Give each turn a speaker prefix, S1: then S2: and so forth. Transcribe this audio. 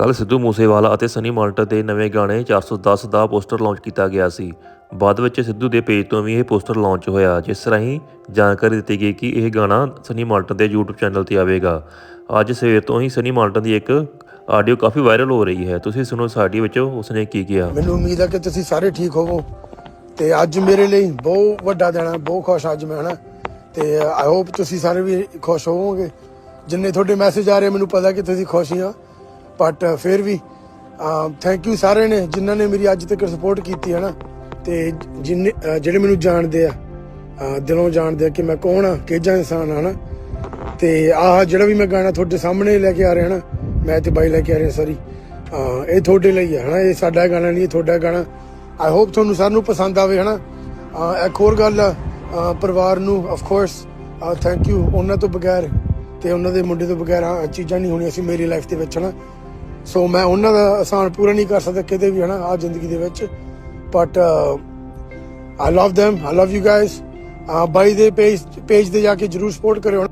S1: ਕੱਲ ਸਿੱਧੂ ਮੂਸੇਵਾਲਾ ਅਤੇ ਸਨੀ ਮਾਲਟਰ ਦੇ ਨਵੇਂ ਗਾਣੇ 410 ਦਾ ਪੋਸਟਰ ਲਾਂਚ ਕੀਤਾ ਗਿਆ ਸੀ। ਬਾਅਦ ਵਿੱਚ ਸਿੱਧੂ ਦੇ ਪੇਜ ਤੋਂ ਵੀ ਇਹ ਪੋਸਟਰ ਲਾਂਚ ਹੋਇਆ, ਜਿਸ ਰਾਹੀਂ ਜਾਣਕਾਰੀ ਦਿੱਤੀ ਗਈ ਕਿ ਇਹ ਗਾਣਾ ਸਨੀ ਮਾਲਟਰ ਦੇ YouTube ਚੈਨਲ ਤੇ ਆਵੇਗਾ। ਅੱਜ ਸਵੇਰ ਤੋਂ ਹੀ ਸਨੀ ਮਾਲਟਰ ਦੀ ਇੱਕ ਆਡੀਓ ਕਾਫੀ ਵਾਇਰਲ ਹੋ ਰਹੀ ਹੈ। ਤੁਸੀਂ ਸੁਣੋ ਸਾਡੀ ਵਿੱਚ ਉਸਨੇ ਕੀ ਕਿਹਾ।
S2: ਮੈਨੂੰ ਉਮੀਦ ਹੈ ਕਿ ਤੁਸੀਂ ਸਾਰੇ ਠੀਕ ਹੋਵੋ ਤੇ ਅੱਜ ਮੇਰੇ ਲਈ ਬਹੁਤ ਵੱਡਾ ਦਿਨ ਹੈ, ਬਹੁਤ ਖੁਸ਼ ਅੱਜ ਮੈਂ, ਹਨਾ? ਤੇ ਆਈ ਹੋਪ ਤੁਸੀਂ ਸਾਰੇ ਵੀ ਖੁਸ਼ ਹੋਵੋਗੇ। ਜਿੰਨੇ ਤੁਹਾਡੇ ਮੈਸੇਜ ਆ ਰਹੇ ਮੈਨੂੰ ਪਤਾ ਕਿ ਤੁਸੀਂ ਖੁਸ਼ ਹੀ ਆ। ਬਟ uh, ਫਿਰ ਵੀ ਥੈਂਕ ਯੂ ਸਾਰੇ ਨੇ ਜਿਨ੍ਹਾਂ ਨੇ ਮੇਰੀ ਅੱਜ ਤੱਕ ਸਪੋਰਟ ਕੀਤੀ ਹੈ ਨਾ ਤੇ ਜਿੰਨੇ ਜਿਹੜੇ ਮੈਨੂੰ ਜਾਣਦੇ ਆ ਦਿਲੋਂ ਜਾਣਦੇ ਆ ਕਿ ਮੈਂ ਕੌਣ ਆ ਕਿਹੜਾ ਇਨਸਾਨ ਆ ਨਾ ਤੇ ਆਹ ਜਿਹੜਾ ਵੀ ਮੈਂ ਗਾਣਾ ਤੁਹਾਡੇ ਸਾਹਮਣੇ ਲੈ ਕੇ ਆ ਰਿਹਾ ਨਾ ਮੈਂ ਤੇ ਬਾਈ ਲੈ ਕੇ ਆ ਰਿਹਾ ਸੌਰੀ ਇਹ ਤੁਹਾਡੇ ਲਈ ਹੈ ਨਾ ਇਹ ਸਾਡਾ ਗਾਣਾ ਨਹੀਂ ਇਹ ਤੁਹਾਡਾ ਗਾਣਾ। ਆਈ ਹੋਪ ਤੁਹਾਨੂੰ ਸਾਰਿਆਂ ਨੂੰ ਪਸੰਦ ਆਵੇ ਹੈ ਨਾ ਇੱਕ ਹੋਰ ਗੱਲ ਆ, ਪਰਿਵਾਰ ਨੂੰ ਆਫ ਕੋਰਸ ਥੈਂਕ ਯੂ ਉਹਨਾਂ ਤੋਂ ਬਗੈਰ ਤੇ ਉਹਨਾਂ ਦੇ ਮੁੰਡੇ ਤੋਂ ਬਗੈਰ ਆਹ ਚੀਜ਼ਾਂ ਨਹੀਂ ਹੋਣੀਆਂ ਸੀ ਮੇਰੀ ਲਾਈਫ ਦੇ ਵਿੱਚ ਹਨਾ? ਸੋ ਮੈਂ ਉਹਨਾਂ ਦਾ ਆਸਾਨ ਪੂਰਾ ਨਹੀਂ ਕਰ ਸਕਦਾ ਕਿਤੇ ਵੀ, ਹਨਾ ਆ ਜ਼ਿੰਦਗੀ ਦੇ ਵਿੱਚ। But I love them. I love you guys ਬਾਈ ਦੇ ਪੇਜ ਪੇਜ ਤੇ ਜਾ ਕੇ ਜਰੂਰ ਸਪੋਰਟ ਕਰਿਓ